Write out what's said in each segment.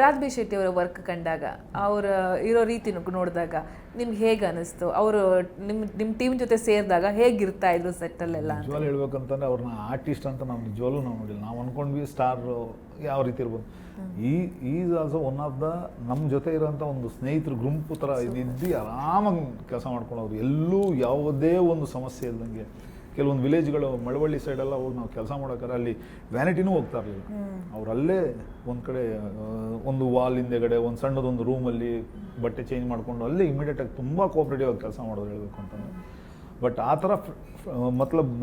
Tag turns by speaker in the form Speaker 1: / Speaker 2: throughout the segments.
Speaker 1: Raj B Shetty ಅವರ work ಕಂಡಾಗ ಅವರ ಇರೋ ರೀತಿ ನೋಡಿದಾಗ ನಿಮ್ಗೆ ಹೇಗೆ ಅನಿಸ್ತು? ಅವರು ನಿಮ್ಮ ನಿಮ್ಮ ಟೀಮ್ ಜೊತೆ ಸೇರಿದಾಗ ಹೇಗಿರ್ತಾ ಇದ್ರು ಸೆಟ್ಟಲ್ಲೆಲ್ಲ ಜೋಲ್
Speaker 2: ನಿಜವಾಗ್ಲೂ ಹೇಳ್ಬೇಕಂತಂದ್ರೆ ಅವ್ರನ್ನ ಆರ್ಟಿಸ್ಟ್ ಅಂತ ನಾವು ನಿಜವಾಗ್ಲೂ ನಾವು ನೋಡಿಲ್ಲ. ನಾವು ಅನ್ಕೊಂಡ್ವಿ ಸ್ಟಾರ್ ಯಾವ ರೀತಿ ಇರ್ಬೋದು. ಈ is also one of the ನಮ್ಮ ಜೊತೆ ಇರೋಂಥ ಒಂದು ಸ್ನೇಹಿತರು ಗುಂಪು ಥರ ಇದ್ದು ಆರಾಮಾಗಿ ಕೆಲಸ ಮಾಡ್ಕೊಳ್ಳೋರು ಎಲ್ಲೂ ಯಾವುದೇ ಒಂದು ಸಮಸ್ಯೆ ಇಲ್ದಂಗೆ. ಕೆಲವೊಂದು ವಿಲೇಜ್ಗಳು ಮಳವಳ್ಳಿ ಸೈಡೆಲ್ಲ ಹೋಗಿ ನಾವು ಕೆಲಸ ಮಾಡೋಕ್ಕಾರೆ ಅಲ್ಲಿ ವ್ಯಾನಿಟಿನೂ ಹೋಗ್ತಾ ಇರಲಿಲ್ಲ. ಅವರಲ್ಲೇ ಒಂದು ಕಡೆ ಒಂದು ವಾಲ್ ಹಿಂದೆಗಡೆ ಒಂದು ಸಣ್ಣದೊಂದು ರೂಮಲ್ಲಿ ಬಟ್ಟೆ ಚೇಂಜ್ ಮಾಡಿಕೊಂಡು ಅಲ್ಲೇ ಇಮಿಡಿಯೇಟಾಗಿ ತುಂಬ ಕೋಆಪ್ರೇಟಿವ್ ಆಗಿ ಕೆಲಸ ಮಾಡೋದು ಹೇಳಬೇಕು ಅಂತಂದ್ರೆ. ಬಟ್ ಆ ಥರ ಮತ್ಲಬ್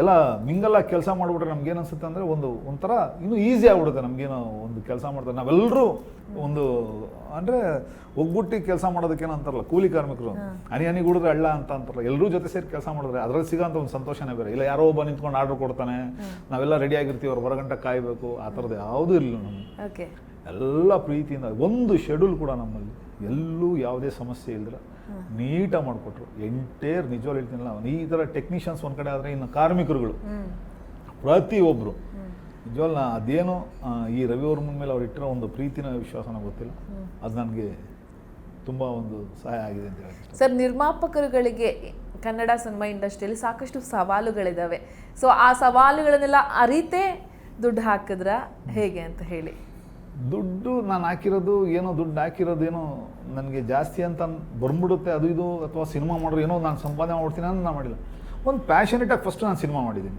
Speaker 2: ಎಲ್ಲ ಮಿಂಗಲ್ಲ ಕೆಲಸ ಮಾಡಿಬಿಟ್ರೆ ನಮ್ಗೇನು ಅನ್ಸುತ್ತೆ ಅಂದರೆ ಒಂದು ಒಂಥರ ಇನ್ನೂ ಈಸಿ ಆಗ್ಬಿಡುತ್ತೆ ನಮಗೇನೋ ಒಂದು ಕೆಲಸ ಮಾಡ್ತಾರೆ. ನಾವೆಲ್ಲರೂ ಒಂದು ಅಂದರೆ ಒಗ್ಗುಟ್ಟಿ ಕೆಲಸ ಮಾಡೋದಕ್ಕೇನೋ ಅಂತಾರಲ್ಲ ಕೂಲಿ ಕಾರ್ಮಿಕರು. ಹನಿ ಹನಿ ಗುಡಿದ್ರೆ ಅಳ್ಳ ಅಂತ ಅಂತಾರಲ್ಲ ಎಲ್ಲರೂ ಜೊತೆ ಸೇರಿ ಕೆಲಸ ಮಾಡಿದ್ರೆ ಅದ್ರಲ್ಲಿ ಸಿಗೋಂಥ ಒಂದು ಸಂತೋಷನೇ ಬೇರೆ. ಇಲ್ಲ ಯಾರೋ ಒಬ್ಬ ನಿಂತ್ಕೊಂಡು ಆರ್ಡರ್ ಕೊಡ್ತಾನೆ ನಾವೆಲ್ಲ ರೆಡಿ ಆಗಿರ್ತೀವಿ ಅವ್ರು ಹೊರಗಂಟ ಕಾಯಬೇಕು ಆ ಥರದ್ದು ಯಾವುದೂ ಇರಲಿಲ್ಲ ನಮ್ಗೆ.
Speaker 1: ಓಕೆ.
Speaker 2: ಎಲ್ಲ ಪ್ರೀತಿಯಿಂದ ಒಂದು ಶೆಡ್ಯೂಲ್ ಕೂಡ ನಮ್ಮಲ್ಲಿ ಎಲ್ಲೂ ಯಾವುದೇ ಸಮಸ್ಯೆ ಇಲ್ದಿರ ನೀಟಾಗಿ ಮಾಡಿಕೊಟ್ರು. ಎಂಟೇರ್ ನಿಜವಾಗ್ಲೂ ಹೇಳ್ತೀನಲ್ಲ ಈ ಥರ ಟೆಕ್ನಿಷಿಯನ್ಸ್ ಒಂದು ಕಡೆ ಆದರೆ ಇನ್ನು ಕಾರ್ಮಿಕರುಗಳು ಪ್ರತಿಯೊಬ್ಬರು ನಿಜವಾಗ್ಲೂ ನಾ ಅದೇನೋ ಈ ರವಿವರ್ಮನ್ ಮೇಲೆ ಅವ್ರು ಇಟ್ಟಿರೋ ಒಂದು ಪ್ರೀತಿನ ವಿಶ್ವಾಸನ ಗೊತ್ತಿಲ್ಲ. ಅದು ನನಗೆ ತುಂಬ ಒಂದು ಸಹಾಯ ಆಗಿದೆ ಅಂತ ಹೇಳಿ
Speaker 1: ಸರ್ ನಿರ್ಮಾಪಕರುಗಳಿಗೆ ಕನ್ನಡ ಸಿನಿಮಾ ಇಂಡಸ್ಟ್ರಿಯಲ್ಲಿ ಸಾಕಷ್ಟು ಸವಾಲುಗಳಿದ್ದಾವೆ ಸೊ ಆ ಸವಾಲುಗಳನ್ನೆಲ್ಲ ಅರಿತೇ ದುಡ್ಡು ಹಾಕಿದ್ರ? ಹೇಗೆ ಅಂತ ಹೇಳಿ.
Speaker 2: ದುಡ್ಡು ನಾನು ಹಾಕಿರೋದು ಏನೋ ದುಡ್ಡು ಹಾಕಿರೋದು ಏನೋ ನನಗೆ ಜಾಸ್ತಿ ಅಂತ ಬಂದ್ಬಿಡುತ್ತೆ ಅದು ಇದು ಅಥವಾ ಸಿನಿಮಾ ಮಾಡೋರು ಏನೋ ನಾನು ಸಂಪಾದನೆ ಮಾಡ್ತೀನಿ ಅಂತ ನಾನು ಮಾಡಿಲ್ಲ. ಒಂದು ಪ್ಯಾಷನೇಟಾಗಿ ಫಸ್ಟ್ ನಾನು ಸಿನಿಮಾ ಮಾಡಿದ್ದೀನಿ.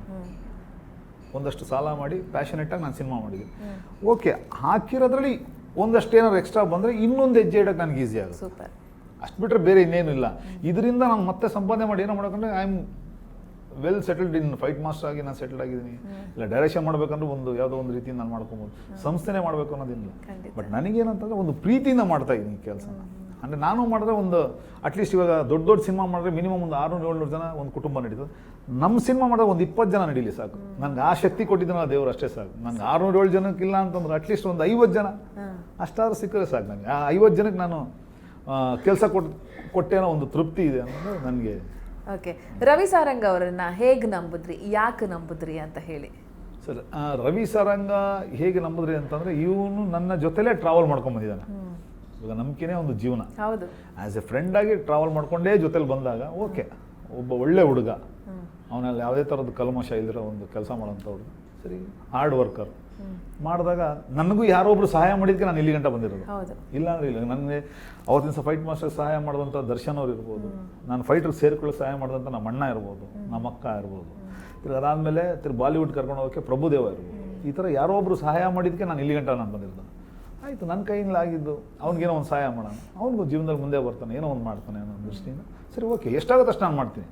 Speaker 2: ಒಂದಷ್ಟು ಸಾಲ ಮಾಡಿ ಪ್ಯಾಷನೇಟಾಗಿ ನಾನು ಸಿನಿಮಾ ಮಾಡಿದ್ದೀನಿ. ಓಕೆ ಹಾಕಿರೋದ್ರಲ್ಲಿ ಒಂದಷ್ಟು ಏನಾದ್ರು ಎಕ್ಸ್ಟ್ರಾ ಬಂದರೆ ಇನ್ನೊಂದು ಹೆಜ್ಜೆ ಇಡೋಕ್ಕೆ ನನಗೆ ಈಸಿ ಆಗುತ್ತೆ. ಅಷ್ಟು ಬಿಟ್ಟರೆ ಬೇರೆ ಇನ್ನೇನು ಇಲ್ಲ. ಇದರಿಂದ ನಾನು ಮತ್ತೆ ಸಂಪಾದನೆ ಮಾಡಿ ಏನೋ ಮಾಡೋಕಂದ್ರೆ I am well settled in fight master ಆಗಿ ನಾನು ಸೆಟಲ್ ಆಗಿದ್ದೀನಿ. ಇಲ್ಲ ಡೈರೆಕ್ಷನ್ ಮಾಡ್ಬೇಕಂದ್ರೆ ಒಂದು ಯಾವುದೋ ಒಂದು ರೀತಿ ನಾನು ಮಾಡ್ಕೊಬೋದು. ಸಂಸ್ಥೆನೇ ಮಾಡಬೇಕು ಅನ್ನೋದಿಲ್ಲ. ಬಟ್ ನನಗೇನಂತಂದ್ರೆ ಒಂದು ಪ್ರೀತಿಯಿಂದ ಮಾಡ್ತಾ ಇದ್ದೀನಿ ಕೆಲಸ. ಅಂದರೆ ನಾನು ಮಾಡಿದ್ರೆ ಒಂದು ಅಟ್ಲೀಸ್ಟ್ ಇವಾಗ ದೊಡ್ಡ ದೊಡ್ಡ ಸಿನಿಮಾ ಮಾಡಿದ್ರೆ ಮಿನಿಮಮ್ ಒಂದು ಆರುನೂರು ಏಳ್ನೂರು ಜನ ಒಂದು ಕುಟುಂಬ ನಡೀತದೆ. ನಮ್ಮ ಸಿನಿಮಾ ಮಾಡಿದ್ರೆ ಒಂದು ಇಪ್ಪತ್ತು ಜನ ನಡೀಲಿ ಸಾಕು. ನನಗೆ ಆ ಶಕ್ತಿ ಕೊಟ್ಟಿದ್ದಾನೆ ದೇವರು ಅಷ್ಟೇ ಸಾಕು. ನಂಗೆ ಆರುನೂರು ಏಳು ಜನಕ್ಕಿಲ್ಲ ಅಂತಂದ್ರೆ ಅಟ್ಲೀಸ್ಟ್ ಒಂದು ಐವತ್ತು ಜನ. ಅಷ್ಟಾದ್ರೂ ಸಿಕ್ಕರೆ ಸಾಕು ನನಗೆ. ಆ ಐವತ್ತು ಜನಕ್ಕೆ ನಾನು ಕೆಲಸ ಕೊಟ್ಟು ಕೊಟ್ಟೇನೋ ಒಂದು ತೃಪ್ತಿ ಇದೆ ಅನ್ನೋದು ನನಗೆ
Speaker 1: ಓಕೆ. ರವಿ ಸಾರಂಗ್ ಅವರನ್ನ ಹೇಗೆ ನಂಬುದ್ರಿ? ಯಾಕೆ ನಂಬುದ್ರಿ ಅಂತ ಹೇಳಿ.
Speaker 2: ಸರ್ ರವಿ ಸಾರಂಗ ಹೇಗೆ ನಂಬಿದ್ರಿ ಅಂತಂದ್ರೆ ಇವನು ನನ್ನ ಜೊತೆಲೇ ಟ್ರಾವೆಲ್ ಮಾಡ್ಕೊಂಡು ಬಂದಿದ್ದಾನೆ. ಇವಾಗ ನಂಬಿಕೆನೇ ಒಂದು ಜೀವನ.
Speaker 1: ಹೌದು.
Speaker 2: ಆಸ್ ಎ ಫ್ರೆಂಡ್ ಆಗಿ ಟ್ರಾವೆಲ್ ಮಾಡ್ಕೊಂಡೇ ಜೊತೆಲಿ ಬಂದಾಗ ಓಕೆ ಒಬ್ಬ ಒಳ್ಳೆ ಹುಡುಗ. ಅವನಲ್ಲಿ ಯಾವುದೇ ಥರದ ಕಲ್ಮಶ ಇಲ್ದಿರೋ ಒಂದು ಕೆಲಸ ಮಾಡೋಂಥವ್ರು ಸರಿ. ಹಾರ್ಡ್ ವರ್ಕರ್ ಮಾಡಿದಾಗ ನನಗೂ ಯಾರೋ ಒಬ್ರು ಸಹಾಯ ಮಾಡಿದ್ದಕ್ಕೆ ನಾನು ಇಲ್ಲಿ ಗಂಟ ಬಂದಿರೋದು. ಇಲ್ಲ ಅಂದ್ರೆ ಇಲ್ಲ ನನಗೆ ಅವತ್ತಿನ ದಿವಸ ಫೈಟ್ ಮಾಸ್ಟರ್ ಸಹಾಯ ಮಾಡಿದಂಥ ದರ್ಶನ್ ಅವ್ರು ಇರ್ಬೋದು. ನಾನು ಫೈಟ್ರಿಗೆ ಸೇರ್ಕೊಳ್ಳೋ ಸಹಾಯ ಮಾಡಿದಂಥ ನಮ್ಮ ಅಣ್ಣ ಇರ್ಬೋದು ನಮ್ಮ ಅಕ್ಕ ಇರ್ಬೋದು. ತಿರ್ಗಿ ಅದಾದಮೇಲೆ ತಿರ್ಗಿ ಬಾಲಿವುಡ್ ಕರ್ಕೊಂಡು ಹೋಗೋಕ್ಕೆ ಪ್ರಭುದೇವ ಇರ್ಬೋದು. ಈ ಥರ ಯಾರೋ ಒಬ್ರು ಸಹಾಯ ಮಾಡಿದ್ದಕ್ಕೆ ನಾನು ಇಲ್ಲಿ ಗಂಟ ನಾನು ಬಂದಿರೋದು. ಆಯಿತು ನನ್ನ ಕೈಯಿಂದ ಆಗಿದ್ದು. ಅವ್ನಿಗೇನೋ ಒಂದು ಸಹಾಯ ಮಾಡೋಣ. ಅವ್ನಿಗೂ ಜೀವನದಲ್ಲಿ ಮುಂದೆ ಬರ್ತಾನೆ ಏನೋ ಒಂದು ಮಾಡ್ತಾನೆ ಅನ್ನೋ ದೃಷ್ಟಿಯಿಂದ. ಸರಿ ಓಕೆ ಎಷ್ಟಾಗುತ್ತೆ ಅಷ್ಟು ನಾನು ಮಾಡ್ತೀನಿ.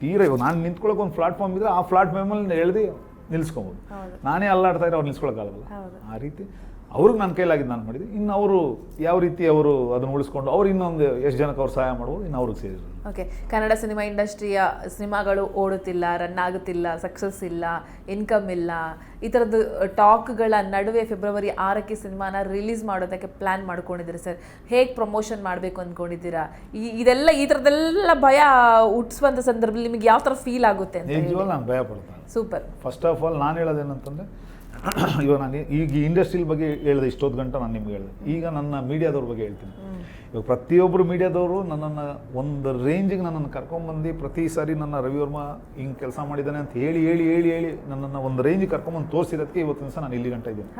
Speaker 2: ತೀರಾ ಇವಾಗ ನಾನು ನಿಂತ್ಕೊಳ್ಳೋಕೆ ಒಂದು ಪ್ಲಾಟ್ಫಾರ್ಮ್ ಇದ್ದರೆ ಆ ಪ್ಲಾಟ್ಫಾರ್ಮಲ್ಲಿ ಎಳ್ದು ನಿಲ್ಸ್ಕೊಬೋದು
Speaker 1: ಹೌದು.
Speaker 2: ನಾನೇ ಅಲ್ಲಾಡ್ತಾ ಇದ್ರೆ ಅವ್ರು ನಿಲ್ಸ್ಕೊಳಕ್ಕಾಗಲ್ಲ
Speaker 1: ಹೌದು.
Speaker 2: ಆ ರೀತಿ ಅವ್ರಿಗೆ ನನ್ನ ಕೈಲಾಗಿದ್ದು ನಾನು ಮಾಡಿದ್ದೆ. ಇನ್ನು ಅವರು ಯಾವ ರೀತಿ ಅವರು ಅದನ್ನು ಉಳಿಸ್ಕೊಂಡು ಅವ್ರು ಇನ್ನೊಂದು ಎಷ್ಟು ಜನಕ್ಕೆ ಅವ್ರು ಸಹಾಯ ಮಾಡ್ಬೋದು ಇನ್ನು ಅವ್ರಿಗೆ ಸೇರಿದ್ರು
Speaker 1: ಓಕೆ ಕನ್ನಡ ಸಿನಿಮಾ ಇಂಡಸ್ಟ್ರಿಯ ಸಿನಿಮಾಗಳು ಓಡುತ್ತಿಲ್ಲ ರನ್ ಆಗುತ್ತಿಲ್ಲ ಸಕ್ಸಸ್ ಇಲ್ಲ ಇನ್ಕಮ್ ಇಲ್ಲ. ಈ ಥರದ್ದು ಟಾಕ್ಗಳ ನಡುವೆ ಫೆಬ್ರವರಿ ಆರಕ್ಕೆ ಸಿನಿಮಾನ ರಿಲೀಸ್ ಮಾಡೋದಕ್ಕೆ ಪ್ಲ್ಯಾನ್ ಮಾಡ್ಕೊಂಡಿದ್ದೀರಿ ಸರ್? ಹೇಗೆ ಪ್ರಮೋಷನ್ ಮಾಡಬೇಕು ಅಂದ್ಕೊಂಡಿದ್ದೀರಾ? ಈ ಇದೆಲ್ಲ ಈ ಥರದ್ದೆಲ್ಲ ಭಯ ಹುಟ್ಟಿಸುವಂಥ ಸಂದರ್ಭದಲ್ಲಿ ನಿಮಗೆ ಯಾವ ಥರ ಫೀಲ್ ಆಗುತ್ತೆ ಅಂತ
Speaker 2: ನಾನು ಭಯ ಪಡ್ತಾನೆ
Speaker 1: ಸೂಪರ್
Speaker 2: ಫಸ್ಟ್ ಆಫ್ ಆಲ್ ನಾನು ಹೇಳೋದೇನಂತಂದರೆ ಇವಾಗ ನಾನು ಈಗ ಇಂಡಸ್ಟ್ರಿಲ್ ಬಗ್ಗೆ ಹೇಳಿದೆ ಇಷ್ಟೊತ್ತು ಗಂಟೆ ನಾನು ನಿಮ್ಗೆ ಹೇಳಿದೆ. ಈಗ ನನ್ನ ಮೀಡಿಯಾದವ್ರ ಬಗ್ಗೆ ಹೇಳ್ತೀನಿ. ಇವಾಗ ಪ್ರತಿಯೊಬ್ಬರು ಮೀಡಿಯಾದವರು ನನ್ನನ್ನು ಒಂದು ರೇಂಜಿಗೆ ನನ್ನನ್ನು ಕರ್ಕೊಂಬಂದು ಪ್ರತಿ ಸಾರಿ ನನ್ನ ರವಿವರ್ಮ ಹಿಂಗೆ ಕೆಲಸ ಮಾಡಿದ್ದಾನೆ ಅಂತ ಹೇಳಿ ಹೇಳಿ ಹೇಳಿ ಹೇಳಿ ನನ್ನನ್ನು ಒಂದು ರೇಂಜಿಗೆ ಕರ್ಕೊಂಬಂದು ತೋರಿಸಿರೋದಕ್ಕೆ ಇವತ್ತಿನ ದಿವಸ ನಾನು ಇಲ್ಲಿ ಗಂಟೆ ಇದ್ದೀನಿ.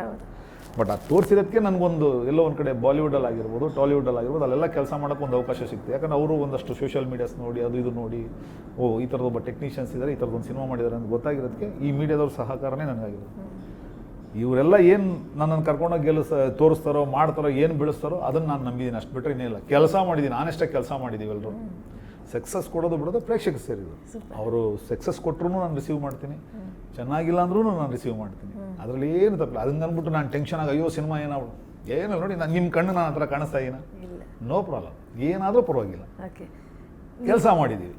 Speaker 2: ಬಟ್ ಅದು ತೋರಿಸಿರೋದಕ್ಕೆ ನನಗೊಂದು ಎಲ್ಲೋ ಒಂದು ಕಡೆ ಬಾಲಿವುಡಲ್ಲಿ ಆಗಿರ್ಬೋದು ಟಾಲಿವುಡಲ್ಲಿ ಆಗಿರ್ಬೋದು ಅಲ್ಲೆಲ್ಲ ಕೆಲಸ ಮಾಡೋಕ್ಕೆ ಒಂದು ಅವಕಾಶ ಸಿಗ್ತದೆ ಯಾಕಂದ್ರೆ ಅವರು ಒಂದಷ್ಟು ಸೋಷಿಯಲ್ ಮೀಡಿಯಾಸ್ ನೋಡಿ ಅದು ಇದು ನೋಡಿ ಓ ಈ ಥರದ ಒಬ್ಬ ಟೆಕ್ನಿಷಿಯನ್ಸ್ ಇದ್ದಾರೆ ಈ ಥರದೊಂದು ಸಿನಿಮಾ ಮಾಡಿದ್ದಾರೆ ಅಂತ ಗೊತ್ತಾಗಿರೋದಕ್ಕೆ ಈ ಮೀಡಿಯಾದವ್ರ ಸಹಕಾರನೇ ನನಗಾಗಿರೋದು ಇವರೆಲ್ಲ ಏನು ನನ್ನನ್ನು ಕರ್ಕೊಂಡೋಗಿ ಗೆಲ್ಲಿಸ ತೋರಿಸ್ತಾರೋ ಮಾಡ್ತಾರೋ ಏನು ಬೆಳೆಸ್ತಾರೋ ಅದನ್ನು ನಾನು ನಂಬಿದ್ದೀನಿ ಅಷ್ಟು ಬಿಟ್ಟರೆ ಇನ್ನೇ ಇಲ್ಲ ಕೆಲಸ ಮಾಡಿದ್ದೀನಿ ಆನೆಸ್ಟಾಗಿ ಕೆಲಸ ಮಾಡಿದ್ದೀವಿ ಎಲ್ಲರೂ ಸಕ್ಸಸ್ ಕೊಡೋದು ಬಿಡೋದು ಪ್ರೇಕ್ಷಕ ಸೇರಿದ್ರು ಅವರು ಸಕ್ಸಸ್ ಕೊಟ್ಟರು ನಾನು ರಿಸೀವ್ ಮಾಡ್ತೀನಿ. ಚೆನ್ನಾಗಿಲ್ಲ ಅಂದ್ರೂ ನಾನು ರಿಸೀವ್ ಮಾಡ್ತೀನಿ. ಅದರಲ್ಲಿ ಏನು ತಪ್ಪಿಲ್ಲ. ಅದನ್ನ ಅಂದ್ಬಿಟ್ಟು ನಾನು ಟೆನ್ಷನ್ ಆಗಿ ಅಯ್ಯೋ ಸಿನಿಮಾ ಏನೋ ಏನಿಲ್ಲ ನೋಡಿ ನಾನು ನಿಮ್ಮ ಕಣ್ಣು ನಾನು ಹತ್ರ ಕಾಣಿಸ್ತಾ ಇದೀನ?
Speaker 1: ಇಲ್ಲ.
Speaker 2: ನೋ ಪ್ರಾಬ್ಲಮ್ ಏನಾದರೂ ಪರವಾಗಿಲ್ಲ. ಕೆಲಸ ಮಾಡಿದ್ದೀವಿ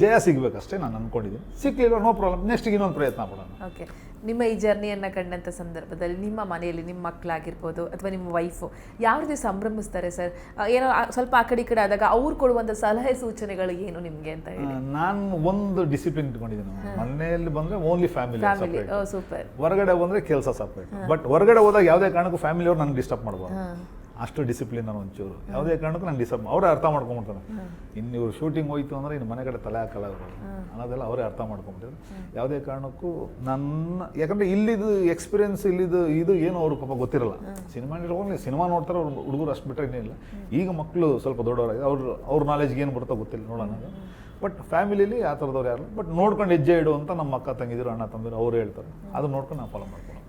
Speaker 2: ಜಯ ಸಿಗ್ಬೇಕಷ್ಟೇ ನಾನು ಅನ್ಕೊಂಡಿದ್ದೀನಿ. ಸಿಕ್ಕಲಿಲ್ಲ ನೋ ಪ್ರಾಬ್ಲಮ್ ನೆಕ್ಸ್ಟಿಗೆ ಇನ್ನೊಂದು ಪ್ರಯತ್ನ ಮಾಡೋಣ.
Speaker 1: ಓಕೆ ನಿಮ್ಮ ಈ ಜರ್ನಿಯನ್ನು ಕಂಡಂಥ ಸಂದರ್ಭದಲ್ಲಿ ನಿಮ್ಮ ಮನೆಯಲ್ಲಿ ನಿಮ್ಮ ಮಕ್ಕಳಾಗಿರ್ಬೋದು ಅಥವಾ ನಿಮ್ಮ ವೈಫು ಯಾವ ರೀತಿ ಸಂಭ್ರಮಿಸ್ತಾರೆ ಸರ್ ಏನೋ ಸ್ವಲ್ಪ ಆ ಕಡೆ ಈ ಕಡೆ ಆದಾಗ ಅವ್ರು ಕೊಡುವಂಥ ಸಲಹೆ ಸೂಚನೆಗಳು ಏನು ನಿಮಗೆ ಅಂತ ಹೇಳಿ?
Speaker 2: ನಾನು ಒಂದು ಡಿಸಿಪ್ಲಿನ್ ಇಟ್ಕೊಂಡಿದ್ದೀನಿ. ಮನೆಯಲ್ಲಿ ಬಂದರೆ ಓನ್ಲಿ ಫ್ಯಾಮಿಲಿ
Speaker 1: ಸೂಪರ್
Speaker 2: ಹೊರಗಡೆ ಬಂದರೆ ಕೆಲಸ ಸಪ್ರೇಟ್ ಬಟ್ ಹೊರಗಡೆ ಹೋದಾಗ ಯಾವುದೇ ಕಾರಣಕ್ಕೂ ಫ್ಯಾಮಿಲಿ ಅವ್ರು ನನಗೆ ಡಿಸ್ಟರ್ಬ್ ಮಾಡ್ಬಾರ್ದು. ಅಷ್ಟು ಡಿಸಿಪ್ಲಿನ್ ನಾನು ಒಂಚೂರು. ಯಾವುದೇ ಕಾರಣಕ್ಕೂ ನಾನು ಡಿಸಪ್ ಅವರೇ ಅರ್ಥ ಮಾಡ್ಕೊಂಬಿಡ್ತಾರೆ. ಇನ್ನು ಇವ್ರು ಶೂಟಿಂಗ್ ಹೋಯ್ತು ಅಂದರೆ ಇನ್ನು ಮನೆ ಕಡೆ ತಲೆ ಹಾಕಲ್ಲ ಅವರು. ಅನ್ನೋದೆಲ್ಲ ಅವರೇ ಅರ್ಥ ಮಾಡ್ಕೊಂಬಿಟ್ಟಿದ್ರು. ಯಾವುದೇ ಕಾರಣಕ್ಕೂ ನನ್ನ ಯಾಕಂದರೆ ಇಲ್ಲಿದು ಎಕ್ಸ್ಪೀರಿಯನ್ಸ್ ಇಲ್ಲಿದು ಇದು ಏನು ಅವ್ರು ಪಾಪ ಗೊತ್ತಿರಲ್ಲ. ಸಿನಿಮಾ ಹೋಗಲಿ ಸಿನಿಮಾ ನೋಡ್ತಾರೆ ಅವ್ರು ಹುಡುಗರು ಅಷ್ಟು ಬಿಟ್ಟರೆ ಇಲ್ಲ. ಈಗ ಮಕ್ಕಳು ಸ್ವಲ್ಪ ದೊಡ್ಡವರಾಗಿ ಅವ್ರು ಅವ್ರ ನಾಲೆಜ್ಗೆ ಏನು ಬರುತ್ತೋ ಗೊತ್ತಿಲ್ಲ ನೋಡೋಣ ಬಟ್ ಫ್ಯಾಮಿಲಿಲಿ ಆ ಥರದವ್ರು ಯಾರು ಬಟ್ ನೋಡ್ಕೊಂಡು ಹೆಜ್ಜೆ ಇಡು ಅಂತ ನಮ್ಮ ಅಕ್ಕ ತಂಗಿದ್ರು ಅಣ್ಣ ತಂದಿರು ಅವ್ರು ಹೇಳ್ತಾರೆ. ಅದು ನೋಡ್ಕೊಂಡು ನಾನು ಫಾಲೋ ಮಾಡ್ಕೊಂಡು